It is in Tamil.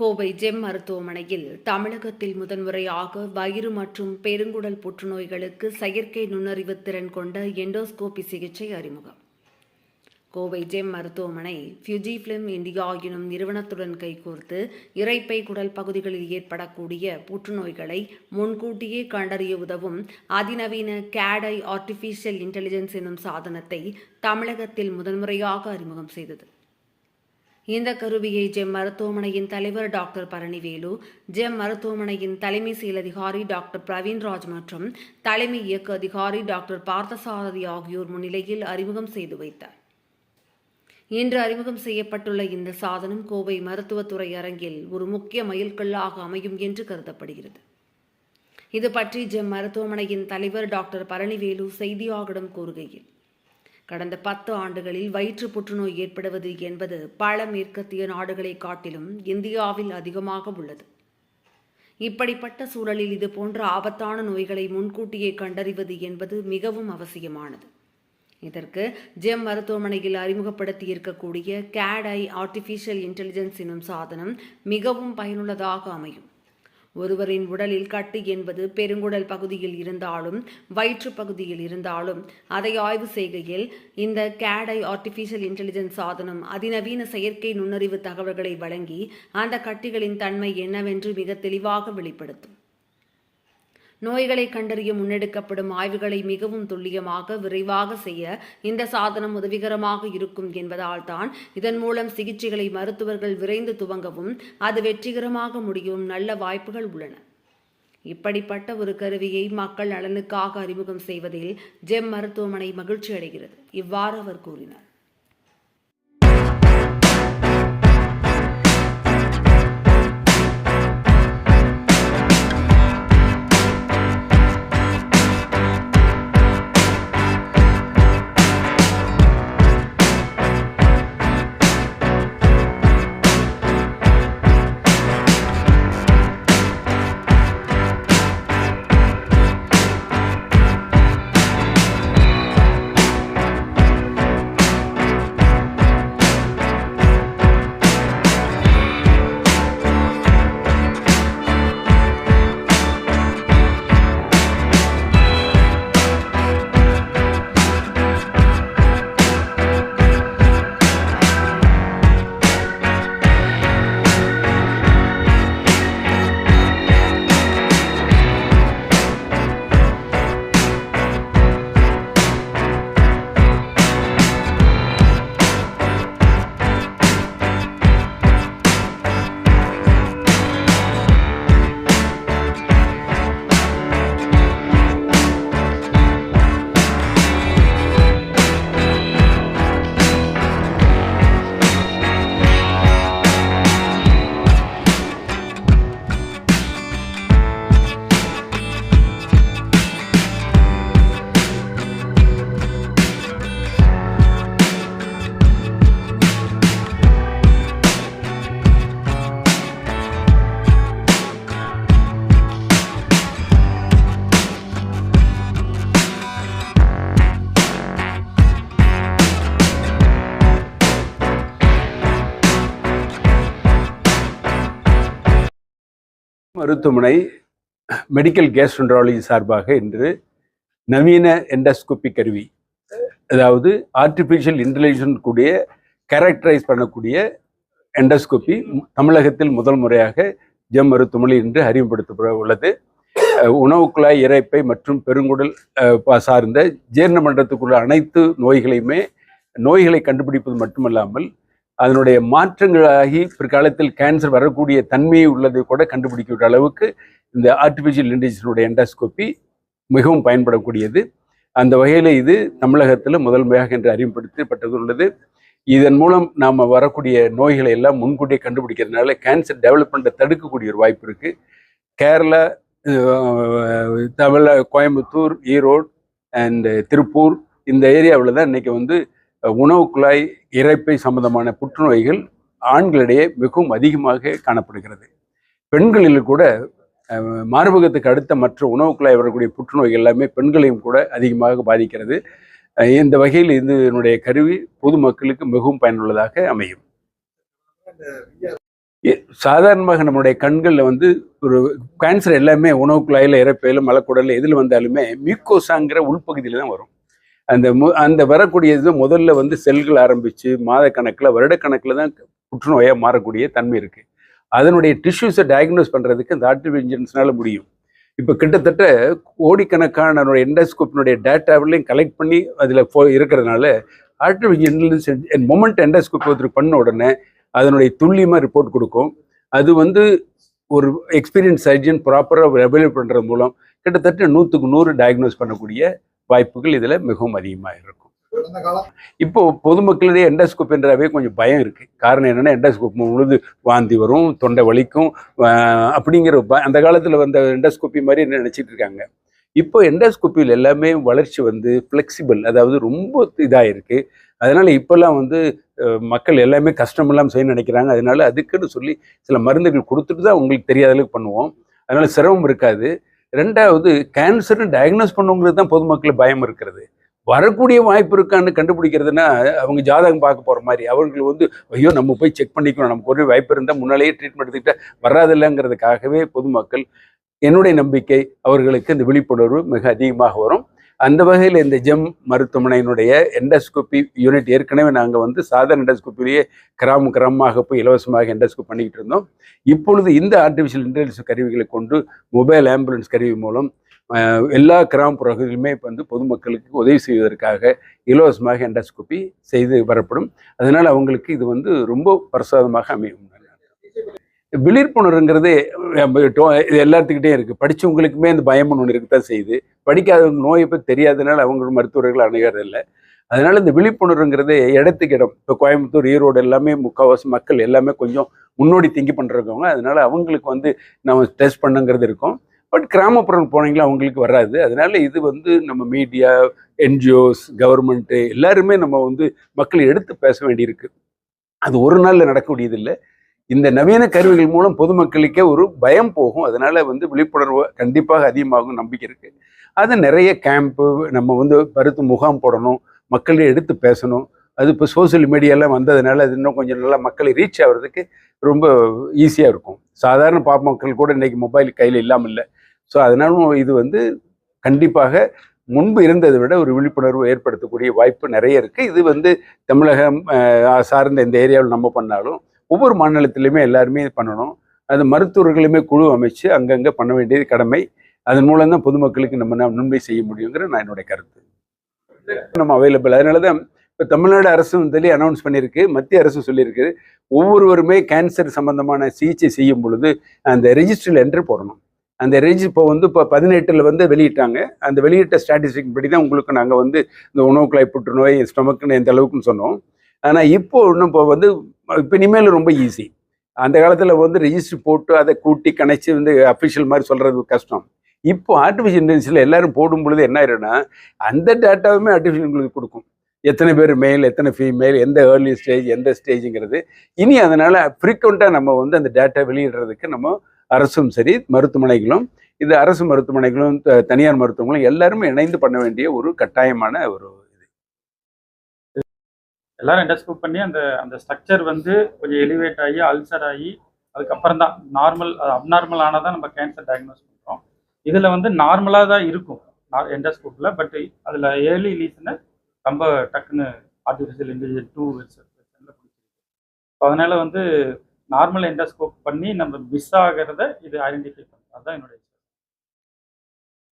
கோவை ஜெம் மருத்துவமனையில் தமிழகத்தில் முதன்முறையாக வயிறு மற்றும் பெருங்குடல் புற்றுநோய்களுக்கு செயற்கை நுண்ணறிவு திறன் கொண்ட எண்டோஸ்கோபி சிகிச்சை அறிமுகம். கோவை ஜெம் மருத்துவமனை ஃபியூஜி பிலிம் இந்தியா எனும் நிறுவனத்துடன் கைகோர்த்து இறைப்பை குடல் பகுதிகளில் ஏற்படக்கூடிய புற்றுநோய்களை முன்கூட்டியே கண்டறிய உதவும் அதிநவீன கேடை ஆர்டிஃபிஷியல் இன்டெலிஜென்ஸ் எனும் சாதனத்தை தமிழகத்தில் முதன்முறையாக அறிமுகம் செய்தது. இந்த கருவியை ஜெம் மருத்துவமனையின் தலைவர் டாக்டர் பழனிவேலு ஜெம் மருத்துவமனையின் தலைமை செயல் அதிகாரி டாக்டர் பிரவீன்ராஜ் மற்றும் தலைமை இயக்க அதிகாரி டாக்டர் பார்த்தசாரதி ஆகியோர் முன்னிலையில் அறிமுகம் செய்து வைத்தார். இன்று அறிமுகம் செய்யப்பட்டுள்ள இந்த சாதனம் கோவை மருத்துவத்துறை அரங்கில் ஒரு முக்கிய மைல்கல்லாக அமையும் என்று கருதப்படுகிறது. இது பற்றி ஜெம் மருத்துவமனையின் தலைவர் டாக்டர் பழனிவேலு செய்தியாளரிடம் கூறுகையில் கடந்த பத்து ஆண்டுகளில் வயிற்று புற்றுநோய் ஏற்படுவது என்பது பல மேற்கத்திய நாடுகளை காட்டிலும் இந்தியாவில் அதிகமாக உள்ளது. இப்படிப்பட்ட சூழலில் இது போன்ற ஆபத்தான நோய்களை முன்கூட்டியே கண்டறிவது என்பது மிகவும் அவசியமானது. இதற்கு ஜெம் மருத்துவமனையில் அறிமுகப்படுத்தி இருக்கக்கூடிய கேடை ஆர்டிஃபிஷியல் இன்டெலிஜென்ஸ் எனும் சாதனம் மிகவும் பயனுள்ளதாக அமையும். ஒருவரின் உடலில் கட்டு என்பது பெருங்குடல் பகுதியில் இருந்தாலும் வயிற்று பகுதியில் இருந்தாலும் அதை ஆய்வு செய்கையில் இந்த கேடை ஆர்டிஃபிஷியல் இன்டெலிஜென்ஸ் சாதனம் அதிநவீன செயற்கை நுண்ணறிவு தகவல்களை வழங்கி அந்த கட்டிகளின் தன்மை என்னவென்று மிக தெளிவாக வெளிப்படுத்தும். நோய்களை கண்டறிய முன்னெடுக்கப்படும் ஆய்வுகளை மிகவும் துல்லியமாக விரைவாக செய்ய இந்த சாதனம் உதவிகரமாக இருக்கும் என்பதால் தான் இதன் மூலம் சிகிச்சைகளை மருத்துவர்கள் விரைந்து துவங்கவும் அது வெற்றிகரமாக முடியவும் நல்ல வாய்ப்புகள் உள்ளன. இப்படிப்பட்ட ஒரு கருவியை மக்கள் நலனுக்காக அறிமுகம் செய்வதில் ஜெம் மருத்துவமனை மகிழ்ச்சி அடைகிறது இவ்வாறு அவர் கூறினார். மருத்துவமனை மெடிக்கல் கேஸ்ட்ரன்ட்ராலஜி சார்பாக இன்று நவீன எண்டோஸ்கோபி கருவி அதாவது ஆர்டிஃபிஷியல் இன்டெலிஜென்ஸ் கூடிய கேரக்டரைஸ் பண்ணக்கூடிய எண்டோஸ்கோபி தமிழகத்தில் முதல் முறையாக ஜெம் மருத்துவமனை இன்று அறிமுகப்படுத்தப்பட உள்ளது. உணவு குழாய் இறைப்பை மற்றும் பெருங்குடல் சார்ந்த ஜீரண மண்டலத்துக்குள்ள அனைத்து நோய்களையுமே நோய்களை கண்டுபிடிப்பது மட்டுமல்லாமல் அதனுடைய மாற்றங்களாகி பிற்காலத்தில் கேன்சர் வரக்கூடிய தன்மை உள்ளதை கூட கண்டுபிடிக்கிற அளவுக்கு இந்த ஆர்டிஃபிஷியல் இன்டெலிஜென்ஸுடைய எண்டோஸ்கோபி மிகவும் பயன்படக்கூடியது. அந்த வகையில் இது தமிழகத்தில் முதன்மையாக என்று அறிமுகப்படுத்தப்பட்டது உள்ளது இதன் மூலம் நாம் வரக்கூடிய நோய்களை எல்லாம் முன்கூட்டியே கண்டுபிடிக்கிறதுனால கேன்சர் டெவலப்மெண்ட்டை தடுக்கக்கூடிய ஒரு வாய்ப்பு இருக்குது கேரளா தமிழ கோயம்புத்தூர் ஈரோடு அண்ட் திருப்பூர் இந்த ஏரியாவில் தான் இன்னைக்கு வந்து உணவு குழாய் இறைப்பை சம்பந்தமான புற்றுநோய்கள் ஆண்களிடையே மிகவும் அதிகமாக காணப்படுகிறது. பெண்களில் கூட மார்பகத்துக்கு அடுத்த மற்ற உணவு குழாய் வரக்கூடிய புற்றுநோய்கள் எல்லாமே பெண்களையும் கூட அதிகமாக பாதிக்கிறது. இந்த வகையில் இதனுடைய கருவி பொதுமக்களுக்கு மிகவும் பயனுள்ளதாக அமையும். சாதாரணமாக நம்மளுடைய கண்களில் வந்து ஒரு கேன்சர் எல்லாமே உணவு குழாயில் இறப்பையில் மலக்குடலில் எதில் வந்தாலுமே மியூக்கோசாங்கிற உள்பகுதியில் தான் வரும். அந்த மு அந்த வரக்கூடியது முதல்ல வந்து செல்கள் ஆரம்பித்து மாதக்கணக்கில் வருடக்கணக்கில் தான் புற்றுநோயாக மாறக்கூடிய தன்மை இருக்குது அதனுடைய டிஷ்யூஸை டயக்னோஸ் பண்ணுறதுக்கு இந்த ஆர்டிஃபிஷியல் இன்ஜென்ஸ்னால முடியும். இப்போ கிட்டத்தட்ட கோடிக்கணக்கான எண்டோஸ்கோப்பினுடைய டேட்டாவிலையும் கலெக்ட் பண்ணி அதில் போ இருக்கிறதுனால ஆர்டிஃபிஷியல் இன்டெலிஜென்ஸ் மொமெண்ட் எண்டோஸ்கோப் ஒருத்தர் பண்ண உடனே அதனுடைய துல்லியமாக ரிப்போர்ட் கொடுக்கும். அது வந்து ஒரு எக்ஸ்பீரியன்ஸ் சர்ஜன் ப்ராப்பராக அவைலபிள் பண்ணுறது மூலம் கிட்டத்தட்ட நூற்றுக்கு நூறு டயக்னோஸ் பண்ணக்கூடிய வாய்ப்புகள் இதில் மிகவும் அதிகமாக இருக்கும். இப்போ பொதுமக்களிடையே எண்டோஸ்கோப் என்றாவே கொஞ்சம் பயம் இருக்கு. காரணம் என்னன்னா எண்டோஸ்கோப் முழுது வாந்தி வரும் தொண்டை வலிக்கும் அப்படிங்கிற ப- அந்த காலத்தில் வந்த எண்டோஸ்கோப்பி மாதிரி நினைச்சிட்டு இருக்காங்க. இப்போ எண்டோஸ்கோப்பியில் எல்லாமே வளர்ச்சி வந்து ஃப்ளெக்சிபிள் அதாவது ரொம்ப இதாக அதனால இப்போல்லாம் வந்து மக்கள் எல்லாமே கஷ்டமெல்லாம் செய்ய நினைக்கிறாங்க. அதனால அதுக்குன்னு சொல்லி சில மருந்துகள் கொடுத்துட்டு தான் உங்களுக்கு தெரியாத அளவுக்கு பண்ணுவோம். அதனால சிரமம் இருக்காது. ரெண்டாவது கேன்சர்னு டயக்னோஸ் பண்ணுங்கிறது தான் பொதுமக்கள் பயம் இருக்கிறது. வரக்கூடிய வாய்ப்பு இருக்கான்னு கண்டுபிடிக்கிறதுனா அவங்க ஜாதகம் பார்க்க போகிற மாதிரி. அவர்கள் வந்து ஐயோ நம்ம போய் செக் பண்ணிக்கணும். நமக்கு ஒரு வாய்ப்பு இருந்தால் முன்னாலேயே ட்ரீட்மெண்ட் எடுத்துக்கிட்டால் வராதில்லைங்கிறதுக்காகவே பொதுமக்கள் என்னுடைய நம்பிக்கை அவர்களுக்கு இந்த விழிப்புணர்வு மிக அதிகமாக வரும். அந்த வகையில் இந்த ஜெம் மருத்துவமனையினுடைய எண்டோஸ்கோப்பி யூனிட் ஏற்கனவே நாங்கள் வந்து சாதாரண எண்டோஸ்கோப்பிலேயே கிராம கிராமமாக போய் இலவசமாக எண்டோஸ்கோப் பண்ணிக்கிட்டு இருந்தோம். இப்பொழுது இந்த ஆர்டிஃபிஷியல் இன்டெலிஜென்ஸ் கருவிகளை கொண்டு மொபைல் ஆம்புலன்ஸ் கருவி மூலம் எல்லா கிராமப்புறங்களிலுமே இப்போ வந்து பொதுமக்களுக்கு உதவி செய்வதற்காக இலவசமாக எண்டோஸ்கோப்பி செய்து வரப்படும். அதனால் அவங்களுக்கு இது வந்து ரொம்ப பிரசாதமாக அமையும். விழிப்புணர்வுங்கிறது டோ- இது எல்லாத்துக்கிட்டே இருக்குது படித்தவங்களுக்குமே அந்த பயம்னு ஒன்று இருக்கத்தான் செய்யுது. படிக்காதவங்க நோயை பற்றி தெரியாதனால அவங்க மருத்துவர்கள் அணுகிறதில்லை அதனால இந்த விழிப்புணர்வுங்கிறது இடத்துக்கு இடம் இப்போ கோயம்புத்தூர் ஈரோடு எல்லாமே முக்கால்வாசி மக்கள் எல்லாமே கொஞ்சம் முன்னோடி திங்கி பண்ணுறவங்க அதனால அவங்களுக்கு வந்து நம்ம டெஸ்ட் பண்ணுங்கிறது இருக்கும். பட் கிராமப்புறம் போனீங்களா அவங்களுக்கு வராது. அதனால இது வந்து நம்ம மீடியா என்ஜிஓஸ் கவர்மெண்ட்டு எல்லாருமே நம்ம வந்து மக்கள் எடுத்து பேச வேண்டியிருக்கு. அது ஒரு நாளில் நடக்கக்கூடியதில்லை இந்த நவீன கருவிகள் மூலம் பொதுமக்களுக்கே ஒரு பயம் போகும். அதனால வந்து விழிப்புணர்வு கண்டிப்பாக அதிகமாகும் நம்பிக்கை இருக்கு. அது நிறைய கேம்ப்பு நம்ம வந்து பருத்து முகாம் போடணும் மக்களை எடுத்து பேசணும். அது இப்போ சோஷியல் மீடியாலாம் வந்ததுனால அது இன்னும் கொஞ்சம் நல்லா மக்களை ரீச் ஆகிறதுக்கு ரொம்ப ஈஸியாக இருக்கும். சாதாரண பாப்ப மக்கள் கூட இன்னைக்கு மொபைல் கையில் இல்லாமல் இல்லை ஸோ அதனாலும் இது வந்து கண்டிப்பாக முன்பு இருந்ததை விட ஒரு விழிப்புணர்வு ஏற்படுத்தக்கூடிய வாய்ப்பு நிறைய இருக்குது இது வந்து தமிழகம் சார்ந்த இந்த ஏரியாவில் நம்ம பண்ணாலும் ஒவ்வொரு மாநிலத்திலையுமே எல்லாருமே பண்ணணும். அது மருத்துவர்களுமே குழு அமைச்சு அங்கங்கே பண்ண வேண்டியது கடமை. அதன் மூலம் தான் பொதுமக்களுக்கு நம்ம நன்மை செய்ய முடியுங்கிற நான் என்னுடைய கருத்து. நம்ம அவைலபிள் அதனால தான் இப்போ தமிழ்நாடு அரசும் சொல்லி அனௌன்ஸ் பண்ணியிருக்கு. மத்திய அரசும் சொல்லியிருக்கு. ஒவ்வொருவருமே கேன்சர் சம்பந்தமான சிகிச்சை செய்யும் பொழுது அந்த ரெஜிஸ்டரில் என்ட்ரு போடணும். அந்த ரெஜி இப்போ வந்து இப்போ பதினெட்டில் வந்து வெளியிட்டாங்க. அந்த வெளியிட்ட ஸ்டாட்டிஸ்டிக் படி தான் உங்களுக்கு நாங்கள் வந்து இந்த உணவு குழாய் புற்றுநோய் ஸ்டொமக்குன்னு எந்த அளவுக்குன்னு சொன்னோம். ஆனால் இப்போ இன்னும் இப்போ வந்து இப்போ இனிமேல் ரொம்ப ஈஸி அந்த காலத்தில் வந்து ரெஜிஸ்டர் போட்டு அதை கூட்டி கணச்சி வந்து அஃபிஷியல் மாதிரி சொல்கிறது கஷ்டம். இப்போ ஆர்டிஃபிஷியல் இன்டெலிஜென்ஸில் எல்லாரும் போடும் பொழுது என்ன ஆயிரும்னா அந்த டேட்டாவுமே ஆர்டிஃபிஷியல் உங்களுக்கு கொடுக்கும். எத்தனை பேர் மேல் எத்தனை ஃபீமேல் எந்த ஏர்லி ஸ்டேஜ் எந்த ஸ்டேஜுங்கிறது இனி அதனால் ஃப்ரீக்வெண்ட்டாக நம்ம வந்து அந்த டேட்டா வெளியிடுறதுக்கு நம்ம அரசும் சரி மருத்துவமனைகளும் இது அரசு மருத்துவமனைகளும் த- தனியார் மருத்துவமனைகளும் எல்லாருமே இணைந்து பண்ண வேண்டிய ஒரு கட்டாயமான ஒரு எல்லாரும் எண்டோஸ்கோப் பண்ணி அந்த அந்த ஸ்ட்ரக்சர் வந்து கொஞ்சம் எலிவேட் ஆகி அல்சர் ஆகி அதுக்கப்புறம் தான் நார்மல் அப்நார்மல் ஆனால் தான் நம்ம கேன்சர் டயக்னோஸ் பண்ணுறோம் இதில் வந்து நார்மலாக தான் இருக்கும் எண்டோஸ்கோப்பில் பட் அதில் ஏர்லி லீஸ்னு ரொம்ப டக்குன்னு ஆர்டிஃபிஷியல் இன்டெலிஜென்ட் டூ வெர்ஷனில் பிடிச்சிருக்கு ஸோ அதனால் வந்து நார்மல் எண்டோஸ்கோப் பண்ணி நம்ம மிஸ் ஆகிறத இது ஐடென்டிஃபை பண்ணுறோம் அதுதான் என்னுடைய